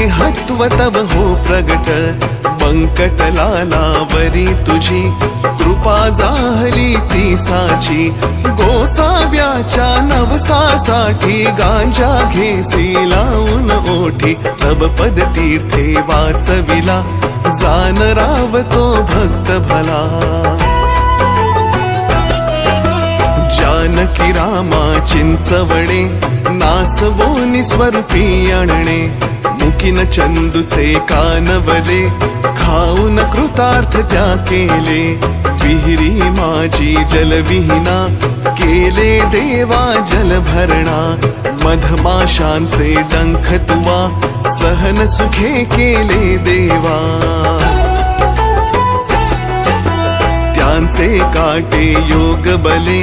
विदेहत्व तव हो प्रगट. बंकटलालावरी तुझी. कृपा जाहली ती साची. गोसाव्याच्या नवसासाठी गांजा घेसी लावून ओठी. तब पद तीर्थे वाचविला. जान तो भक्त भला. जानकी रामा चिंचवणे नासवोनी स्वरूपी आणणे मुकीन चंदूचे कानवले खाऊन कृतार्थ त्या केले विहिरी माझी जलविहीना केले देवा जल भरणा मधमाशांचे डंख तुवा सहन सुखे केले देवा. त्यांचे काटे योग बले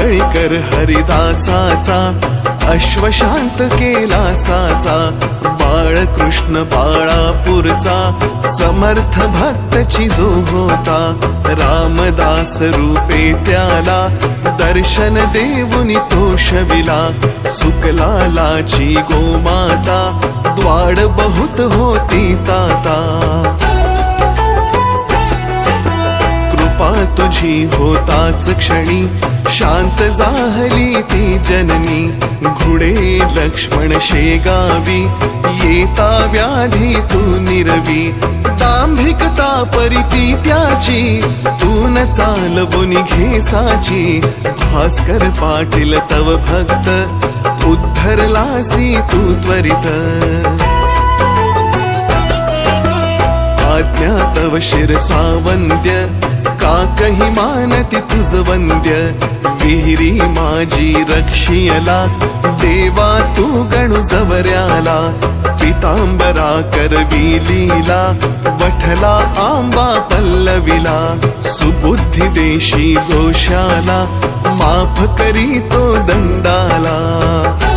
टाकळीकर हरिदासाचा अश्वशांत केला साचा बाळकृष्ण बाळापूरचा समर्थ भक्तची जो होता रामदास रूपे त्याला दर्शन देऊनी तो शविला सुकलालाची गोमाता द्वाड बहुत होती ताता. तुझी होताच क्षणी. शांत जाहली ती जननी. घुडे लक्ष्मण शेगावी. येता व्याधी तू निरवी. दांभिकता परिती त्याची. तू न चालवून घेसाची भास्कर पाटील तव भक्त. उद्धरलासी तू त्वरित. आज्ञा तव शिरसावंद्य कही मानती तुझ वंद्य. विहिरी माझी रक्षियला. देवा तू गणु जवऱ्याला. पितांबरा करवी लीला वठला आंबा पल्लविला. सुबुद्धी देशी जोशाला. माफ करी तो दंडाला.